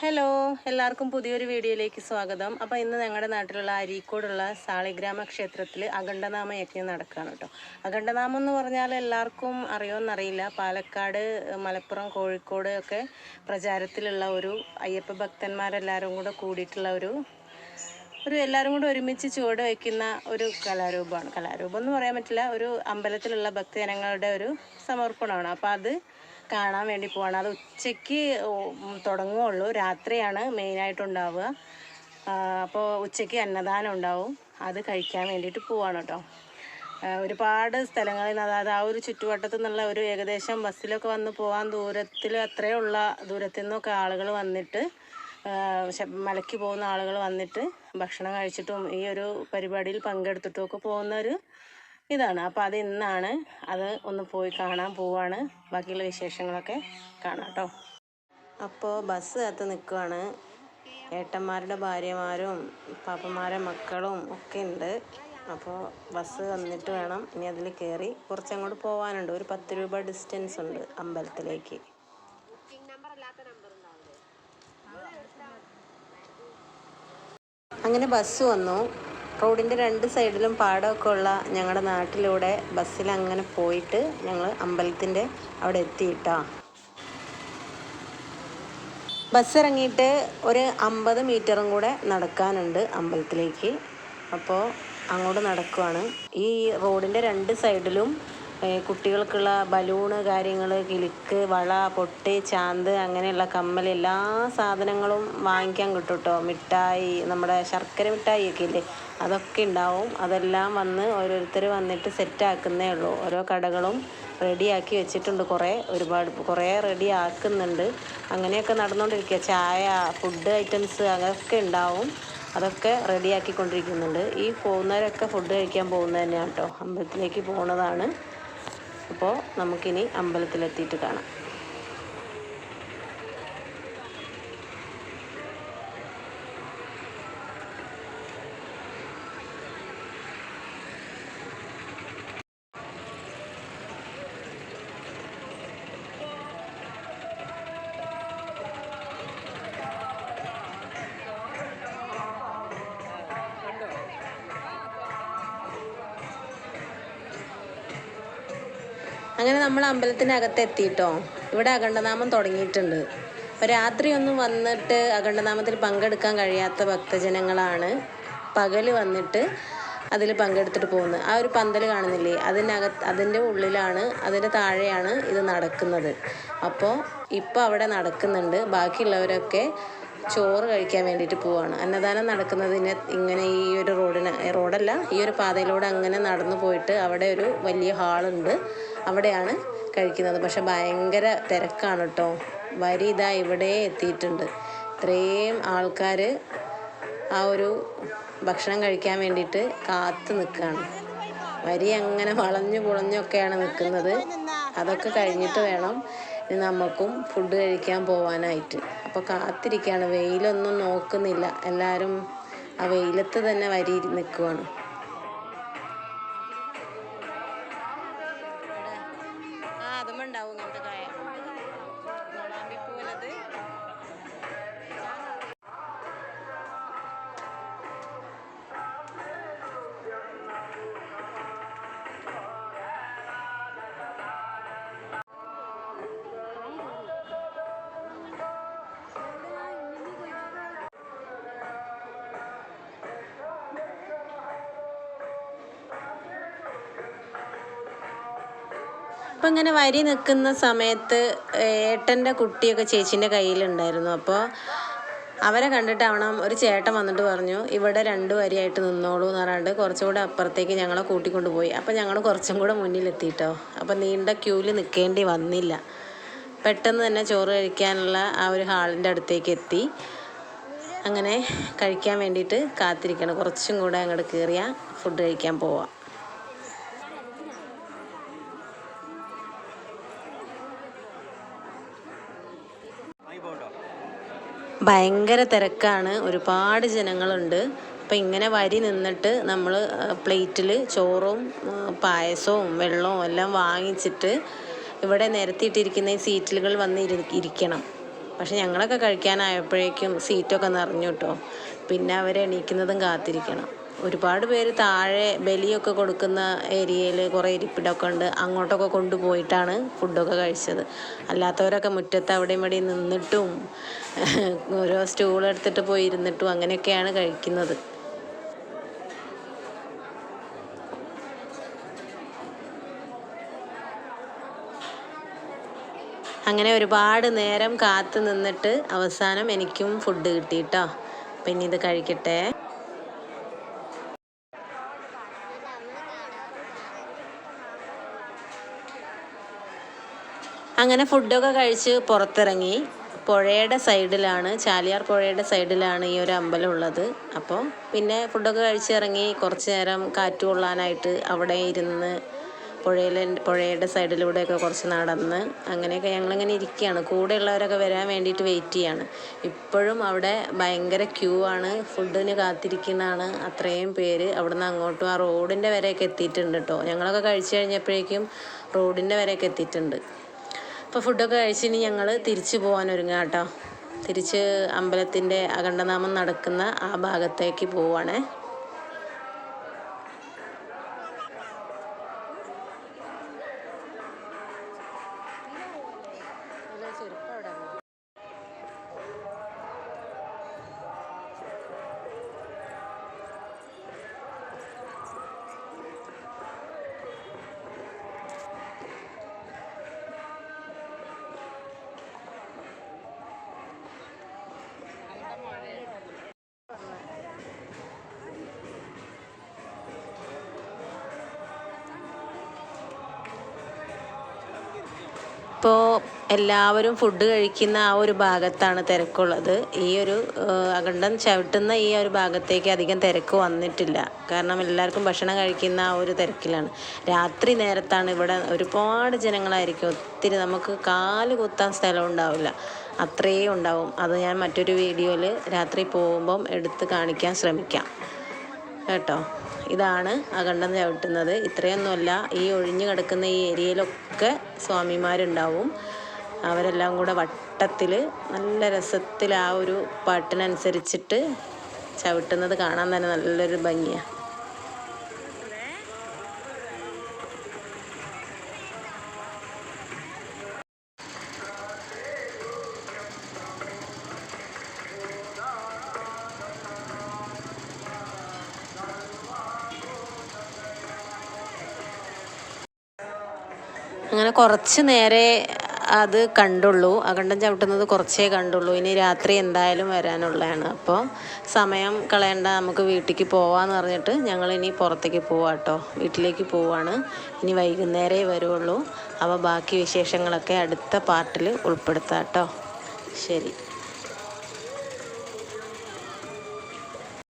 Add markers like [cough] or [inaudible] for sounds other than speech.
Hello എല്ലാവർക്കും പുതിയൊരു വീഡിയോയിലേക്ക് സ്വാഗതം. അപ്പോൾ ഇന്ന് ഞങ്ങളുടെ നാട്ടിലുള്ള അരീക്കോടുള്ള സാളിഗ്രാമ ക്ഷേത്രത്തിൽ അഖണ്ഡനാമ യജ്ഞം നടക്കുകയാണ് കേട്ടോ. അഖണ്ഡനാമം എന്ന് പറഞ്ഞാൽ എല്ലാവർക്കും അറിയുമെന്നറിയില്ല പാലക്കാട് മലപ്പുറം കോഴിക്കോട് ഒക്കെ പ്രചാരത്തിലുള്ള ഒരു അയ്യപ്പ ഭക്തന്മാരെല്ലാവരും കൂടെ കൂടിയിട്ടുള്ള ഒരു ഒരു എല്ലാവരും കൂടെ ഒരുമിച്ച് ചുവട് വയ്ക്കുന്ന ഒരു കലാരൂപമാണ്. കലാരൂപം എന്ന് പറയാൻ പറ്റില്ല ഒരു അമ്പലത്തിലുള്ള ഭക്തജനങ്ങളുടെ ഒരു സമർപ്പണമാണ്. അപ്പോൾ അത് കാണാൻ വേണ്ടി പോവാണ്. അത് ഉച്ചയ്ക്ക് തുടങ്ങുകയുള്ളൂ. രാത്രിയാണ് മെയിനായിട്ടുണ്ടാവുക. അപ്പോൾ ഉച്ചയ്ക്ക് അന്നദാനം ഉണ്ടാവും. അത് കഴിക്കാൻ വേണ്ടിയിട്ട് പോവാണ് കേട്ടോ. ഒരുപാട് സ്ഥലങ്ങളിൽ നിന്ന് അതായത് ആ ഒരു ചുറ്റുവട്ടത്തു നിന്നുള്ള ഒരു ഏകദേശം ബസ്സിലൊക്കെ വന്ന് പോകാൻ ദൂരത്തിൽ അത്രയുള്ള ദൂരത്തു നിന്നൊക്കെ ആളുകൾ വന്നിട്ട് മലയ്ക്ക് പോകുന്ന ആളുകൾ വന്നിട്ട് ഭക്ഷണം കഴിച്ചിട്ടും ഈ ഒരു പരിപാടിയിൽ പങ്കെടുത്തിട്ടും ഒക്കെ പോകുന്ന ഒരു ഇതാണ്. അപ്പോൾ അത് ഇന്നാണ്. അത് ഒന്ന് പോയി കാണാൻ പോവാണ്. ബാക്കിയുള്ള വിശേഷങ്ങളൊക്കെ കാണാം കേട്ടോ. അപ്പോൾ ബസ് അകത്ത് നിൽക്കുവാണ് ഏട്ടന്മാരുടെ ഭാര്യമാരും പാപ്പന്മാരുടെ മക്കളും ഒക്കെ ഉണ്ട്. അപ്പോൾ ബസ് വന്നിട്ട് വേണം. ഇനി അതിൽ കയറി കുറച്ചങ്ങോട്ട് പോകാനുണ്ട് ഒരു പത്ത് രൂപ ഡിസ്റ്റൻസ് ഉണ്ട് അമ്പലത്തിലേക്ക്. അങ്ങനെ ബസ് വന്നു. റോഡിന്റെ രണ്ട് സൈഡിലും പാടമൊക്കെ ഉള്ള ഞങ്ങളുടെ നാട്ടിലൂടെ ബസ്സിൽ അങ്ങനെ പോയിട്ട് ഞങ്ങൾ അമ്പലത്തിന്റെ അവിടെ എത്തിയിട്ടാ. ബസ് ഇറങ്ങിയിട്ട് ഒരു അമ്പത് മീറ്ററും കൂടെ നടക്കാനുണ്ട് അമ്പലത്തിലേക്ക്. അപ്പോൾ അങ്ങോട്ട് നടക്കുവാണ്. ഈ റോഡിന്റെ രണ്ട് സൈഡിലും കുട്ടികൾക്കുള്ള ബലൂണ് കാര്യങ്ങൾ കിലുക്ക് വള പൊട്ട് ചാന്ത് അങ്ങനെയുള്ള കമ്മൽ എല്ലാ സാധനങ്ങളും വാങ്ങിക്കാൻ കിട്ടും കേട്ടോ മിഠായി നമ്മുടെ ശർക്കര മിഠായി ഒക്കെ ഇല്ലേ? അതൊക്കെ ഉണ്ടാവും. അതെല്ലാം വന്ന് ഓരോരുത്തർ വന്നിട്ട് സെറ്റാക്കുന്നേ ഉള്ളൂ. ഓരോ കടകളും റെഡിയാക്കി വെച്ചിട്ടുണ്ട് കുറേ ഒരുപാട്. കുറേ റെഡി ആക്കുന്നുണ്ട് അങ്ങനെയൊക്കെ നടന്നുകൊണ്ടിരിക്കുക. ചായ ഫുഡ് ഐറ്റംസ് അതൊക്കെ ഉണ്ടാവും. അതൊക്കെ റെഡിയാക്കിക്കൊണ്ടിരിക്കുന്നുണ്ട് ഈ പോകുന്നവരൊക്കെ ഫുഡ് കഴിക്കാൻ പോകുന്നത് തന്നെയാണ് കേട്ടോ. അമ്പലത്തിലേക്ക് പോകുന്നതാണ്. അപ്പോൾ നമുക്കിനി അമ്പലത്തിലെത്തിയിട്ട് കാണാം. അങ്ങനെ നമ്മൾ അമ്പലത്തിനകത്ത് എത്തിയിട്ടോ. ഇവിടെ അഖണ്ഡനാമം തുടങ്ങിയിട്ടുണ്ട്. അപ്പോൾ രാത്രി ഒന്നും വന്നിട്ട് അഖണ്ഡനാമത്തിൽ പങ്കെടുക്കാൻ കഴിയാത്ത ഭക്തജനങ്ങളാണ് പകൽ വന്നിട്ട് അതിൽ പങ്കെടുത്തിട്ട് പോകുന്നത്. ആ ഒരു പന്തൽ കാണുന്നില്ലേ? അതിനകത്ത് അതിന്റെ ഉള്ളിലാണ് അതിന്റെ താഴെയാണ് ഇത് നടക്കുന്നത്. അപ്പോൾ ഇപ്പോൾ അവിടെ നടക്കുന്നുണ്ട്. ബാക്കിയുള്ളവരൊക്കെ ചോറ് കഴിക്കാൻ വേണ്ടിയിട്ട് പോവാണ്. അന്നദാനം നടക്കുന്നതിന് ഇങ്ങനെ ഈ ഒരു റോഡിന് റോഡല്ല ഈ ഒരു പാതയിലൂടെ അങ്ങനെ നടന്നു പോയിട്ട് അവിടെ ഒരു വലിയ ഹാളുണ്ട്. അവിടെയാണ് കഴിക്കുന്നത്. പക്ഷെ ഭയങ്കര തിരക്കാണ് കേട്ടോ. വരി ഇതാ ഇവിടെ എത്തിയിട്ടുണ്ട്. ഇത്രയും ആൾക്കാർ ആ ഒരു ഭക്ഷണം കഴിക്കാൻ വേണ്ടിയിട്ട് കാത്തു നിൽക്കുകയാണ് വരി അങ്ങനെ വളഞ്ഞു പുളഞ്ഞൊക്കെയാണ് നിൽക്കുന്നത് അതൊക്കെ കഴിഞ്ഞിട്ട് വേണം നമുക്കും ഫുഡ് കഴിക്കാൻ പോവാനായിട്ട്. അപ്പോൾ കാത്തിരിക്കുകയാണ് വെയിലൊന്നും നോക്കുന്നില്ല. എല്ലാവരും ആ വെയിലത്ത് തന്നെ വരി നിൽക്കുവാണ് ആ അതുമുണ്ടാവും അപ്പം ഇങ്ങനെ വരി നിൽക്കുന്ന സമയത്ത് ഏട്ടന്റെ കുട്ടിയൊക്കെ ചേച്ചീന്റെ കയ്യിലുണ്ടായിരുന്നു. അപ്പോൾ അവരെ കണ്ടിട്ടാവണം ഒരു ചേട്ടൻ വന്നിട്ട് പറഞ്ഞു ഇവിടെ രണ്ട് വരിയായിട്ട് നിന്നോളൂ എന്ന് പറഞ്ഞിട്ട് കുറച്ചും കൂടെ അപ്പുറത്തേക്ക് ഞങ്ങളെ കൂട്ടിക്കൊണ്ട് പോയി. അപ്പം ഞങ്ങൾ കുറച്ചും കൂടെ മുന്നിലെത്തിയിട്ടോ അപ്പം നീണ്ട ക്യൂവിൽ നിൽക്കേണ്ടി വന്നില്ല. പെട്ടെന്ന് തന്നെ ചോറ് കഴിക്കാനുള്ള ആ ഒരു ഹാളിന്റെ അടുത്തേക്ക് എത്തി. അങ്ങനെ കഴിക്കാൻ വേണ്ടിയിട്ട് കാത്തിരിക്കണം. കുറച്ചും കൂടെ അങ്ങോട്ട് കയറിയാൽ ഫുഡ് കഴിക്കാൻ പോവാം. ഭയങ്കര തിരക്കാണ്. ഒരുപാട് ജനങ്ങളുണ്ട്. അപ്പം ഇങ്ങനെ വരി നിന്നിട്ട് നമ്മൾ പ്ലേറ്റിൽ ചോറും പായസവും വെള്ളവും എല്ലാം വാങ്ങിച്ചിട്ട് ഇവിടെ നിരത്തിയിട്ടിരിക്കുന്ന ഈ സീറ്റിലുകൾ വന്ന് ഇരി ഇരിക്കണം. പക്ഷെ ഞങ്ങളൊക്കെ കഴിക്കാനായപ്പോഴേക്കും സീറ്റൊക്കെ നിറഞ്ഞു കേട്ടോ പിന്നെ അവർ എണീക്കുന്നതും കാത്തിരിക്കണം. ഒരുപാട് പേര് താഴെ ബലിയൊക്കെ കൊടുക്കുന്ന ഏരിയയിൽ കുറേ ഇരിപ്പിടമൊക്കെ ഉണ്ട്. അങ്ങോട്ടൊക്കെ കൊണ്ടുപോയിട്ടാണ് ഫുഡൊക്കെ കഴിച്ചത്. അല്ലാത്തവരൊക്കെ മുറ്റത്ത് അവിടെ ഇവിടെയും നിന്നിട്ടും [laughs] ഓരോ സ്റ്റൂൾ എടുത്തിട്ട് പോയി ഇരുന്നിട്ടും അങ്ങനെയൊക്കെയാണ് കഴിക്കുന്നത്. അങ്ങനെ ഒരുപാട് നേരം കാത്തു നിന്നിട്ട് അവസാനം എനിക്കും ഫുഡ് കിട്ടി കേട്ടോ ഇനി ഇത് കഴിക്കട്ടെ. അങ്ങനെ ഫുഡൊക്കെ കഴിച്ച് പുറത്തിറങ്ങി. പുഴയുടെ സൈഡിലാണ് ചാലിയാർ പുഴയുടെ സൈഡിലാണ് ഈ ഒരു അമ്പലം ഉള്ളത് അപ്പോൾ പിന്നെ ഫുഡൊക്കെ കഴിച്ചിറങ്ങി കുറച്ച് നേരം കാറ്റ് കൊള്ളാനായിട്ട് അവിടെ ഇരുന്ന് പുഴയിലെ പുഴയുടെ സൈഡിലൂടെയൊക്കെ കുറച്ച് നടന്ന് അങ്ങനെയൊക്കെ ഞങ്ങളിങ്ങനെ ഇരിക്കുകയാണ്. കൂടെയുള്ളവരൊക്കെ വരാൻ വേണ്ടിയിട്ട് വെയിറ്റ് ചെയ്യാണ്. ഇപ്പോഴും അവിടെ ഭയങ്കര ക്യൂ ആണ്. ഫുഡിന് കാത്തിരിക്കുന്നതാണ് അത്രയും പേര് അവിടുന്ന് അങ്ങോട്ടും ആ റോഡിന്റെ വരെയൊക്കെ എത്തിയിട്ടുണ്ട് കേട്ടോ ഞങ്ങളൊക്കെ കഴിച്ചു കഴിഞ്ഞപ്പോഴേക്കും റോഡിന്റെ വരെയൊക്കെ എത്തിയിട്ടുണ്ട്. അപ്പോൾ ഫുഡൊക്കെ കഴിച്ചിനി ഞങ്ങൾ തിരിച്ചു പോകാൻ ഒരുങ്ങാം കേട്ടോ തിരിച്ച് അമ്പലത്തിന്റെ അഖണ്ഡനാമം നടക്കുന്ന ആ ഭാഗത്തേക്ക് പോവാണേ. ഇപ്പോൾ എല്ലാവരും ഫുഡ് കഴിക്കുന്ന ആ ഒരു ഭാഗത്താണ് തിരക്കുള്ളത്. ഈ ഒരു അഖണ്ഡം ചവിട്ടുന്ന ഈ ഒരു ഭാഗത്തേക്ക് അധികം തിരക്ക് വന്നിട്ടില്ല. കാരണം എല്ലാവർക്കും ഭക്ഷണം കഴിക്കുന്ന ആ ഒരു തിരക്കിലാണ്. രാത്രി നേരത്താണ് ഇവിടെ ഒരുപാട് ജനങ്ങളായിരിക്കും. ഒത്തിരി നമുക്ക് കാൽ കുത്താൻ സ്ഥലം ഉണ്ടാവില്ല. അത്രയേ ഉണ്ടാവും. അത് ഞാൻ മറ്റൊരു വീഡിയോയിൽ രാത്രി പോകുമ്പം എടുത്ത് കാണിക്കാൻ ശ്രമിക്കാം. കേട്ടോ. ഇതാണ് അഖണ്ഡം ചവിട്ടുന്നത്. ഇത്രയൊന്നുമല്ല ഈ ഒഴിഞ്ഞു കിടക്കുന്ന ഈ ഏരിയയിലൊക്കെ സ്വാമിമാരുണ്ടാവും. അവരെല്ലാം കൂടെ വട്ടത്തിൽ നല്ല രസത്തിൽ ആ ഒരു പാട്ടിനനുസരിച്ചിട്ട് ചവിട്ടുന്നത് കാണാൻ തന്നെ നല്ലൊരു ഭംഗിയാണ് അങ്ങനെ കുറച്ച് നേരെ അത് കണ്ടുള്ളൂ. അകണ്ടം ചവിട്ടുന്നത് കുറച്ചേ കണ്ടുള്ളൂ. ഇനി രാത്രി എന്തായാലും വരാനുള്ളതാണ്. അപ്പോൾ സമയം കളയണ്ട. നമുക്ക് വീട്ടിലേക്ക് പോവാന്ന് പറഞ്ഞിട്ട് ഞങ്ങൾ ഇനി പുറത്തേക്ക് പോവാം കേട്ടോ വീട്ടിലേക്ക് പോവാണ്. ഇനി വൈകുന്നേരമേ വരുള്ളൂ. അപ്പോൾ ബാക്കി വിശേഷങ്ങളൊക്കെ അടുത്ത പാർട്ടിൽ ഉൾപ്പെടുത്താം കേട്ടോ ശരി.